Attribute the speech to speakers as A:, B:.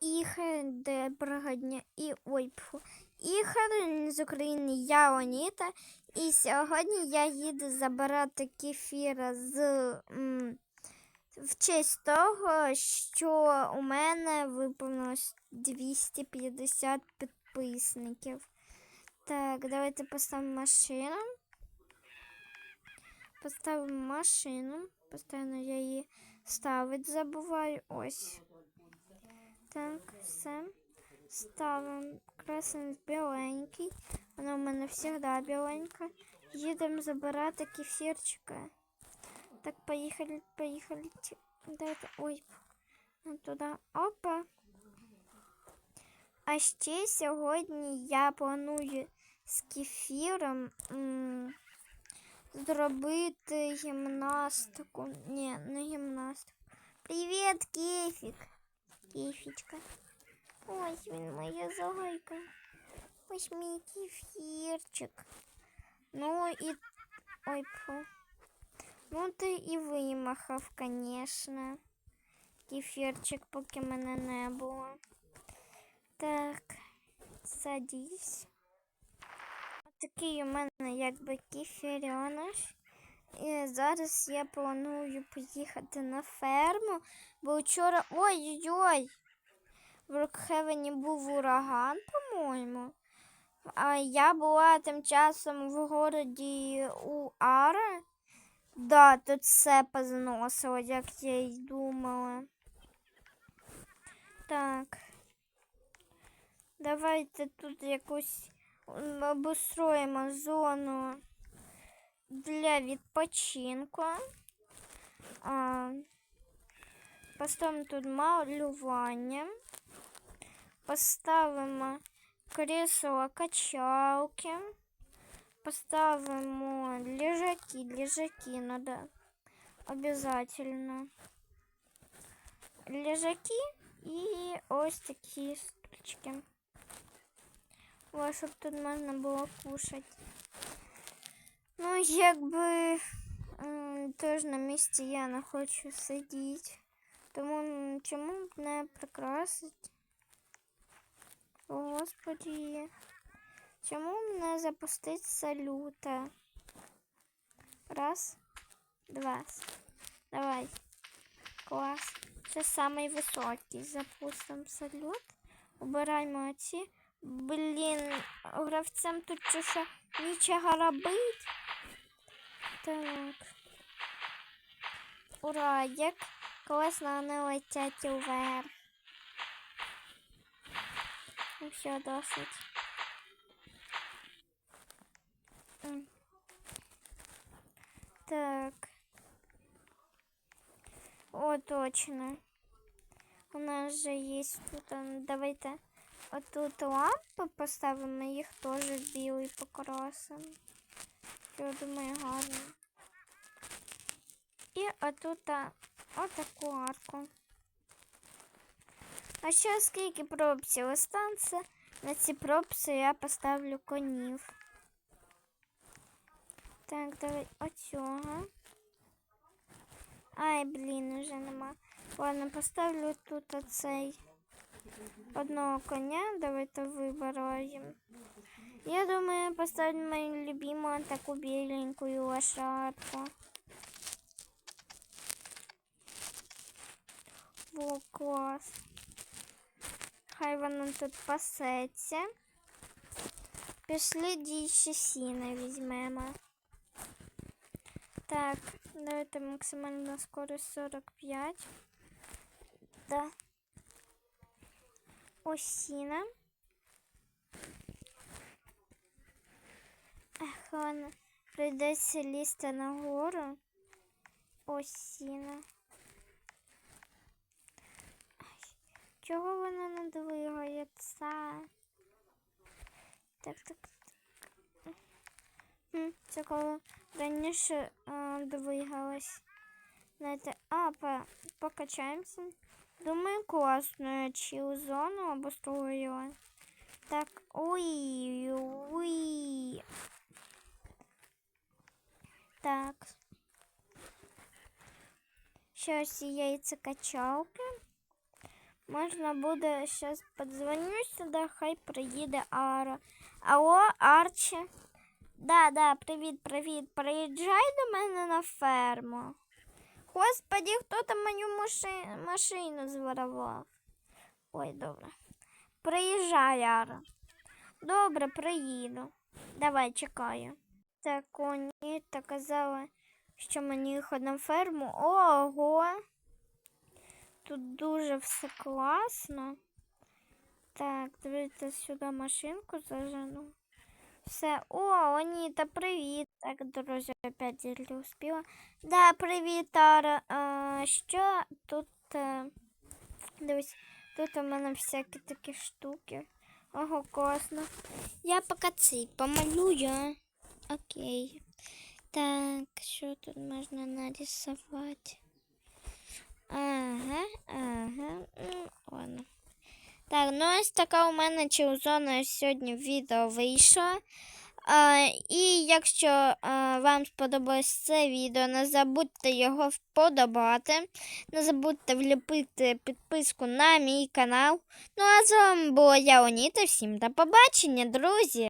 A: Ігор, доброго дня. І ой, пфу. З України, я Оніта. І сьогодні я їду забирати кефіра з м, в честь того, що у мене виповнилось 250 підписників. Так, давайте поставимо машину. Поставимо машину. Постійно я її ставити забуваю. Ось. Так, все. Ставимо красний біленький. Вона у мене завжди біленька. Їдемо забирати кефірчика. Так, поїхали, поїхали. Ті- Дайте. Ой. Ну, туди. Опа. А ще сьогодні я планую з кефіром м, зробити гімнастику. Ні, не гімнастику. Привіт, кефік. Кефічка. Ось він моя зайка. Ось мій кефірчик. Ну і. Ой, фу. Ну ти і вимахав, конечно. Кефірчик, поки мене не було. Так, садись. Такий у мене якби кефіряныш. І зараз я планую поїхати на ферму, бо вчора. Ой-ой-ой! В Рокхевені був ураган, по-моєму. А я була тим часом в городі у Ара. Да, тут все позносило, як я й думала. Так. Давайте тут якусь обустроїмо зону для відпочинку. А, поставимо тут малювання. Поставимо кресло качалки. Поставимо лежаки. Лежаки надо обязательно. Лежаки і ось такі стульчики. Ось, щоб тут можна було кушати. Ну, якби м, теж на місці я не хочу сидіти. Тому м, чому б не прикрасити? Господи. Чому не запустити салюта? Раз, два. Давай. Клас. Це самий високий. Запустимо салют. Убираємо оці. Блін, гравцям тут що нічого робить. Так. Ура, як класно вони летять уверх. Ну все, досить. М. Так. О, точно. У нас же есть тут, давайте отут лампи поставимо, їх теж в білий покрасимо. Я думаю, гарно. І отут отаку арку. А ще скільки пропсів останеться, на ці пропси я поставлю конів. Так, давай оцього. Ай, блін, уже нема. Ладно, поставлю тут оцей одного коня. Давайте вибираємо. Я думаю, поставлю мою любимую таку беленькую лошадку. Во, клас. Хай вона тут пасеться. Пішли дійші сіна візьмемо. Так, давайте максимальна скорость 45. Да. Ось сіна. Ех, ладно. Прийдеться лізти нагору. Ось сіна. Чого вона не двигається? Так, так. Це коли раніше а, двигалась. Знаєте, а, по, покачаємося. Думаю, класно я чил зону обустроила. Так, ой, ой. Так. Сейчас яйцекачалки. Можна буде зараз подзвоню сюди, хай приїде Ара. Алло, Арчі. Да, да, привіт, привіт. Приїжджай до мене на ферму. Господи, хто там мою маши... машину зворував? Ой, добре. Приїжджай, Ара. Добре, приїду. Давай, чекаю. Так, о, ні, та казала, що мені їхати на ферму. Ого! Тут дуже все класно. Так, дивіться, сюди машинку зажену. Все. О, Аніта, привіт. Так, друзі, опять я успіла. Да, привіт, Тара. А, що тут? е, Дивись, тут у мене всякі такі штуки. Ого, класно. Я поки цей помалюю. Окей. Так, що тут можна нарисувати? Ага, ага. Ну, ладно. Так, ну ось така у мене чилзона сьогодні відео вийшло. А, і якщо а, вам сподобалось це відео, не забудьте його вподобати. Не забудьте вліпити підписку на мій канал. Ну а з вами була я Оніта. Всім до побачення, друзі!